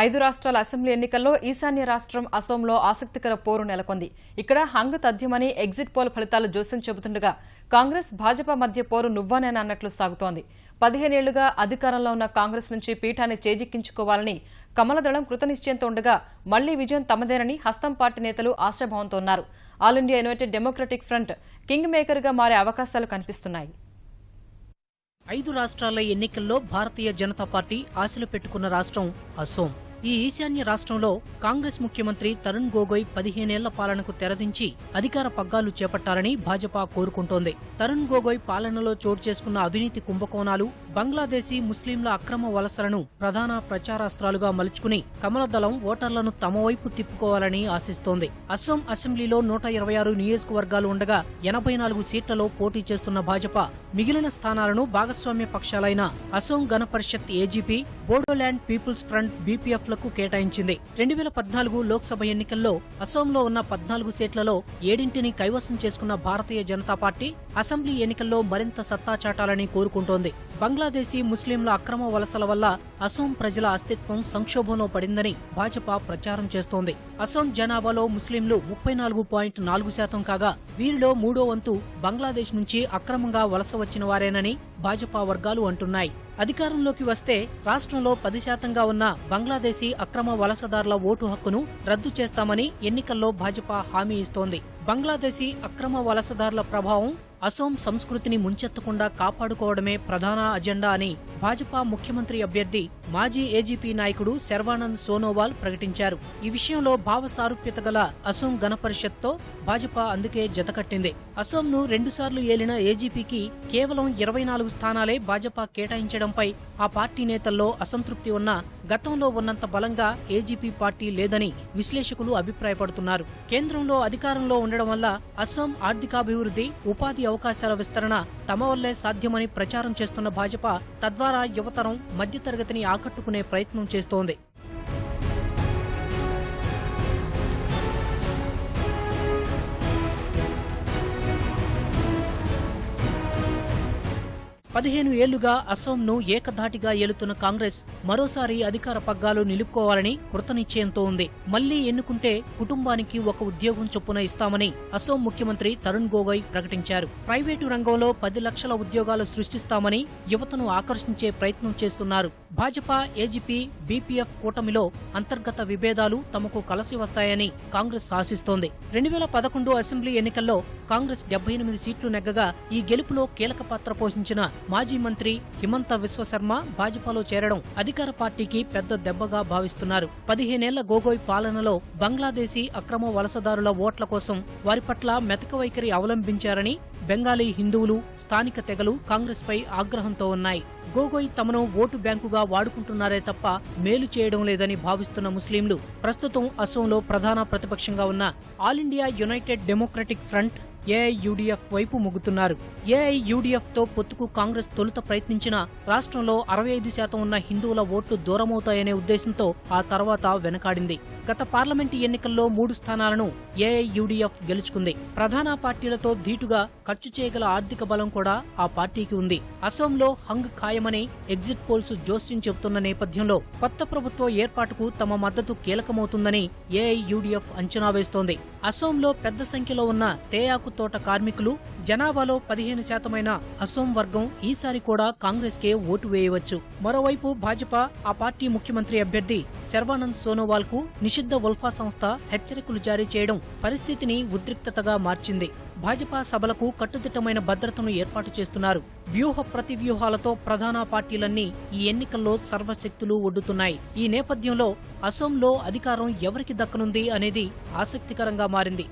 ఐదు రాష్ట్రాల అసెంబ్లీ ఎన్నికల్లో ఈశాన్య రాష్ట్రం అసోంలో ఆసక్తికర పోరు నెలకొంది. ఇక్కడ హంగ్ తథ్యమని ఎగ్జిట్ పోల్ ఫలితాలు జోస్యం చెబుతుండగా కాంగ్రెస్ భాజపా మధ్య పోరు నువ్వానేనా అన్నట్లు సాగుతోంది. పదిహేనేళ్ళుగా అధికారంలో ఉన్న కాంగ్రెస్ నుంచి పీఠాన్ని చేజిక్కించుకోవాలని కమలదళం కృతనిశ్చయంతో ఉండగా మళ్ళీ విజయం తమదేనని హస్తం పార్టీ నేతలు ఆశాభావంతో ఉన్నారు. All India United Democratic Front king మేకర్గా మారే అవకాశాలు కనిపిస్తున్నాయి. ఐదు రాష్ట్రాల ఎన్నికల్లో భారతీయ జనతా పార్టీ ఆశలు పెట్టుకున్న రాష్ట్రం అసోం. ఈ ఈశాన్య రాష్ట్రంలో కాంగ్రెస్ ముఖ్యమంత్రి తరుణ్ గొగోయ్ పదిహేనేళ్ళ పాలనకు తెరదించి అధికార పగ్గాలు చేపట్టాలని భాజపా కోరుకుంటోంది. తరుణ్ గొగోయ్ పాలనలో చోటు చేసుకున్న అవినీతి కుంభకోణాలు బంగ్లాదేశీ ముస్లింల అక్రమ వలసలను ప్రధాన ప్రచారాస్త్రాలుగా మలుచుకుని కమలదళం ఓటర్లను తమ వైపు తిప్పుకోవాలని ఆశిస్తోంది. అస్సాం అసెంబ్లీలో నూట ఇరవై ఆరు నియోజకవర్గాలు ఉండగా ఎనభై నాలుగు సీట్లలో పోటీ చేస్తున్న భాజపా మిగిలిన స్థానాలను భాగస్వామ్య పక్షాలైన Asom Gana Parishad AGP Bodoland People's Front బీపీఎఫ్లకు కేటాయించింది. రెండు వేల పద్నాలుగు లోక్సభ ఎన్నికల్లో అసోంలో ఉన్న పద్నాలుగు సీట్లలో ఏడింటిని కైవసం చేసుకున్న భారతీయ జనతా పార్టీ అసెంబ్లీ ఎన్నికల్లో మరింత సత్తా చాటాలని కోరుకుంటోంది. బంగ్లాదేశీ ముస్లింల అక్రమ వలసల వల్ల అసోం ప్రజల అస్తిత్వం సంక్షోభంలో పడిందని భాజపా ప్రచారం చేస్తోంది. అసోం జనాభాలో ముస్లింలు ముప్పై నాలుగు పాయింట్ నాలుగు శాతం కాగా వీరిలో మూడో వంతు బంగ్లాదేశ్ నుంచి అక్రమంగా వలస వచ్చిన వారేనని భాజపా వర్గాలు అంటున్నాయి. అధికారంలోకి వస్తే రాష్ట్రంలో పది శాతంగా ఉన్న బంగ్లాదేశీ అక్రమ వలసదారుల ఓటు హక్కును రద్దు చేస్తామని ఎన్నికల్లో భాజపా హామీ ఇస్తోంది. బంగ్లాదేశీ అక్రమ వలసదారుల ప్రభావం అసోం సంస్కృతిని ముంచెత్తకుండా కాపాడుకోవడమే ప్రధాన అజెండా అని భాజపా ముఖ్యమంత్రి అభ్యర్థి మాజీ ఏజీపీ నాయకుడు శర్వానంద్ సోనోవాల్ ప్రకటించారు. ఈ విషయంలో భావ సారూప్యత గల అసోం గణపరిషత్తో భాజపా అందుకే జతకట్టింది అసోంను రెండుసార్లు ఏలిన ఏజీపీకి కేవలం ఇరవై నాలుగు స్థానాలే భాజపా కేటాయించడంపై ఆ పార్టీ నేతల్లో అసంతృప్తి ఉన్నా గతంలో ఉన్నంత బలంగా ఏజీపీ పార్టీ లేదని విశ్లేషకులు అభిప్రాయపడుతున్నారు. కేంద్రంలో అధికారంలో ఉండడం వల్ల అస్సాం ఆర్థికాభివృద్ధి ఉపాధి అవకాశాల విస్తరణ తమ వల్లే సాధ్యమని ప్రచారం చేస్తున్న భాజపా తద్వారా యువతరం మధ్యతరగతిని ఆకట్టుకునే ప్రయత్నం చేస్తోంది. పదిహేను ఏళ్ళుగా అసోంను ఏకధాటిగా ఏలుతున్న కాంగ్రెస్ మరోసారి అధికార పగ్గాలు నిలుపుకోవాలని కృతనిశ్చయంతో ఉంది. మళ్ళీ ఎన్నుకుంటే కుటుంబానికి ఒక ఉద్యోగం చొప్పున ఇస్తామని అసోం ముఖ్యమంత్రి తరుణ్ గొగోయ్ ప్రకటించారు. ప్రైవేటు రంగంలో పది లక్షల ఉద్యోగాలు సృష్టిస్తామని యువతను ఆకర్షించే ప్రయత్నం చేస్తున్నారు. భాజపా ఏజీపీ బీపీఎఫ్ కూటమిలో అంతర్గత విభేదాలు తమకు కలసి వస్తాయని కాంగ్రెస్ ఆశిస్తోంది. రెండు వేల పదకొండు అసెంబ్లీ ఎన్నికల్లో కాంగ్రెస్ డెబ్బై ఎనిమిది సీట్లు నెగ్గగా ఈ గెలుపులో కీలక పాత్ర పోషించిన మాజీ మంత్రి హిమంత విశ్వశర్మ భాజపాలో చేరడం అధికార పార్టీకి పెద్ద దెబ్బగా భావిస్తున్నారు. పదిహేనేళ్ళ గోగోయ్ పాలనలో బంగ్లాదేశీ అక్రమ వలసదారుల ఓట్ల కోసం వారి పట్ల మెతక వైఖరి అవలంబించారని బెంగాలీ హిందువులు స్థానిక తెగలు కాంగ్రెస్పై ఆగ్రహంతో ఉన్నాయి. గోగోయ్ తమను ఓటు బ్యాంకుగా వాడుకుంటున్నారే తప్ప మేలు చేయడం లేదని భావిస్తున్న ముస్లింలు ప్రస్తుతం అసోంలో ప్రధాన ప్రతిపక్షంగా ఉన్న All India United Democratic Front AIUDF వైపు మొగ్గుతున్నారు. ఏఐయుడిఎఫ్తో పొత్తుకు కాంగ్రెస్ తొలుత ప్రయత్నించిన రాష్ట్రంలో అరవై ఐదు శాతం ఉన్న హిందువుల ఓట్లు దూరమవుతాయనే ఉద్దేశంతో ఆ తర్వాత వెనకాడింది. గత పార్లమెంటు ఎన్నికల్లో మూడు స్థానాలను ఏఐయుడిఎఫ్ గెలుచుకుంది. ప్రధాన పార్టీలతో ధీటుగా ఖర్చు చేయగల ఆర్థిక బలం కూడా ఆ పార్టీకి ఉంది. అసోంలో హంగ్ ఖాయమని ఎగ్జిట్ పోల్స్ జోస్యం చెబుతున్న నేపథ్యంలో కొత్త ప్రభుత్వ ఏర్పాటుకు తమ మద్దతు కీలకమవుతుందని ఏఐయుడిఎఫ్ అంచనా వేస్తోంది. అసోంలో పెద్ద సంఖ్యలో ఉన్న తేయాకు తోట కార్మికులు జనాభాలో పదిహేను శాతమైన అసోం వర్గం ఈసారి కూడా కాంగ్రెస్ కే ఓటు వేయవచ్చు. మరోవైపు భాజపా ఆ పార్టీ ముఖ్యమంత్రి అభ్యర్థి శర్వానంద్ సోనోవాల్కు నిషిద్ధ ఉల్ఫా సంస్థ హెచ్చరికలు జారీ చేయడం పరిస్థితిని ఉద్రిక్తతగా మార్చింది. భాజపా సభలకు కట్టుదిట్టమైన భద్రతను ఏర్పాటు చేస్తున్నారు. వ్యూహ ప్రతివ్యూహాలతో ప్రధాన పార్టీలన్నీ ఈ ఎన్నికల్లో సర్వశక్తులు ఒడ్డుతున్నాయి. ఈ నేపథ్యంలో అసోంలో అధికారం ఎవరికి దక్కనుంది అనేది ఆసక్తికరంగా మారింది.